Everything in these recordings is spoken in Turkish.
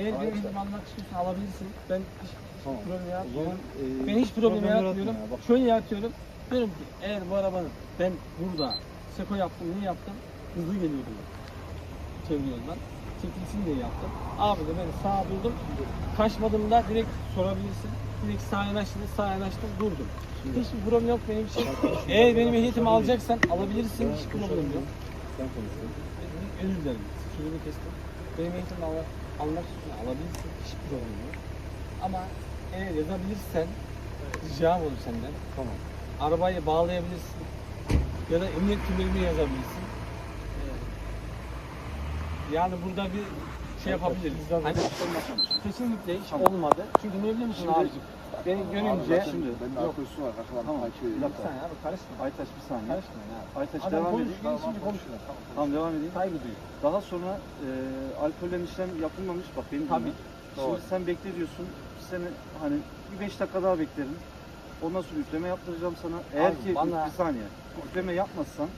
Eğer Arkadaşlar. ehliyetimi almak istiyorsan alabilirsin. Ben hiç Tamam. problem yaratmıyorum. zaman, e, Ben hiç problem yaratmıyorum. ya, Bak, Şöyle yaratıyorum. Diyorum ki eğer bu arabanın ben burada seko yaptım, ne yaptım? Hızlı geliyordum. Çevre yoldan. Çekilsin diye yaptım. Abi de beni sağa buldum. Kaçmadığımda direkt sorabilirsin. Direkt sağa yanaştım, sağa yanaştım, durdum. Hiçbir problem yok benim için. Eğer benim ehliyetimi alacaksan alabilirsin, hiç problem yok. Sen konuştun. Özür dilerim, sözünü kestim. Benim eğitimimi al almak için alabilirsin, hiç problem yok. Ama eğer yazabilirsen, ricam olur senden. Tamam. Arabayı bağlayabilirsin. Ya da emniyet kemerini yazabilirsin. Ee, Yani burada bir şey yapabiliriz. Hani kesinlikle hiç olmadı. Çünkü ne biliyor musun abicim? Beni görünce... Şimdi Ben de Yok. alkol su var. Tamam. Bir. Sen abi karışma. Aytaç bir saniye. Karışma ya. Aytaç Adam devam edeyim. gelişince konuşuyor. Tamam. Tamam devam edeyim. Saygı duyuyor. Daha sonra e, alkolden işlem yapılmamış. Bak benim Tabii. dinle. Doğru. Şimdi sen bekle diyorsun. Seni hani bir beş dakika daha beklerim. Ondan sonra üfleme yaptıracağım sana. Eğer Abi ki bana- bir saniye üfleme yapmazsan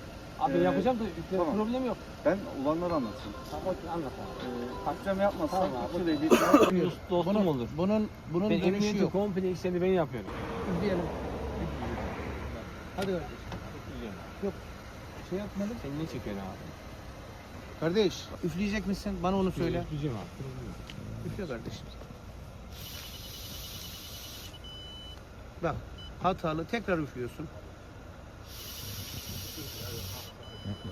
Abi Ee, yapacağım da tamam. problem yok. ben olanları anlatayım. Tamam anlat abi. Ee, üfleme yapmazsan Tamam ehliyetine Dost, dostum olur. Bunun bunun Ben dönüşü emniyeti yok. komple işlerini ben yapıyorum. Diyelim. Hadi kardeş. Yok. Şey yapmadım. Sen ne çekiyorsun abi? Kardeş üfleyecek misin? Bana onu söyle. Üfleyeceğim abi. Üfle kardeşim. Bak hatalı tekrar üflüyorsun.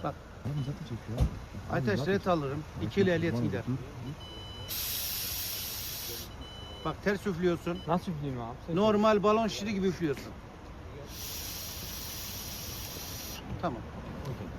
Bak. Aytaş ret alırım. İkili ehliyet gider. Bak ters üflüyorsun. Nasıl üfleyeyim abi? Sen Normal balon şişiri gibi üflüyorsun. Tamam.